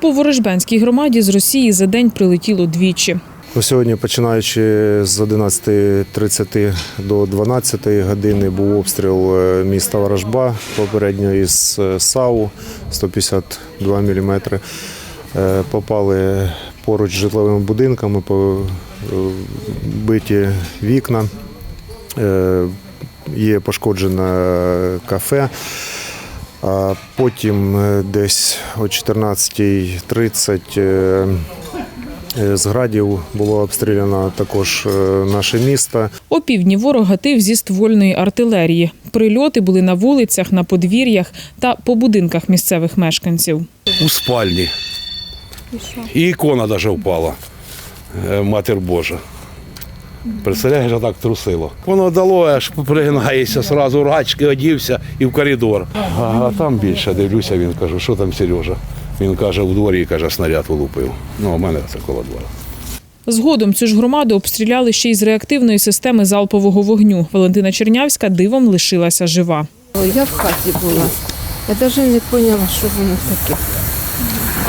По Ворожбенській громаді з Росії за день прилетіло двічі. Сьогодні, починаючи з 11.30 до 12 години, був обстріл е, міста Ворожба, попередньо із е, САУ 152 мм. Попали поруч з житловими будинками, побиті вікна. Е, Є пошкоджене кафе. А потім е, десь о 14.30 е, Е, З градів було обстріляно також наше місто. О півдні ворог гатив зі ствольної артилерії. Прильоти були на вулицях, на подвір'ях та по будинках місцевих мешканців. у спальні. І ікона навіть впала. Матір Божа. Представляєш, а так трусило. Воно дало, аж пригинається, одразу рачки одівся і в коридор. А, а там більше дивлюся, він кажу, що там Сережа? Він каже, у дворі каже, снаряд вилупив. Ну, у мене це коло двора. Згодом цю ж громаду обстріляли ще й з реактивної системи залпового вогню. Валентина Чернявська дивом лишилася жива. Я в хаті була. Я навіть не поняла, що воно таке.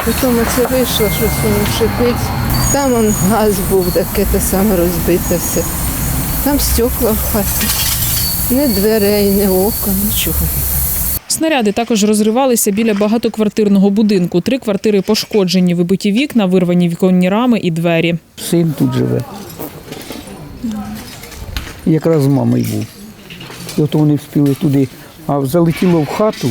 Потім це вийшло, щось воно шипить. Там он газ був таке те саме розбите все. Там стекла в хаті. Ні дверей, ні окон, нічого. Снаряди також розривалися біля багатоквартирного будинку. Три квартири пошкоджені, вибиті вікна, вирвані віконні рами і двері. Син тут живе. Якраз з мамою був. І от вони встигли туди, а залетіло в хату,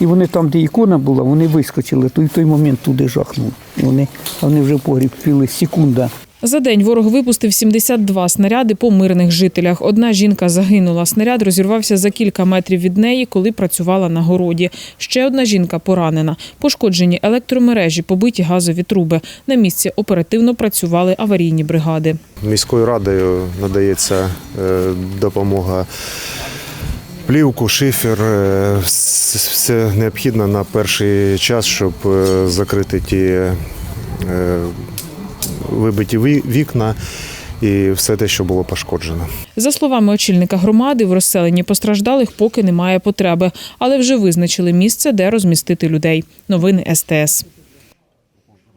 і вони там, де ікона була, вони вискочили, то й в той момент туди жахнув. Вони, вони вже в погріб впіли секунда. За день ворог випустив 72 снаряди по мирних жителях. Одна жінка загинула. Снаряд розірвався за кілька метрів від неї, коли працювала на городі. Ще одна жінка поранена. Пошкоджені електромережі, побиті газові труби. На місці оперативно працювали аварійні бригади. Міською радою надається е, допомога. Плівку, шифер, е, все необхідне на перший час, щоб е, закрити ті е, вибиті вікна і все те, що було пошкоджено. За словами очільника громади, в розселенні постраждалих поки немає потреби, але вже визначили місце, де розмістити людей. Новини СТС.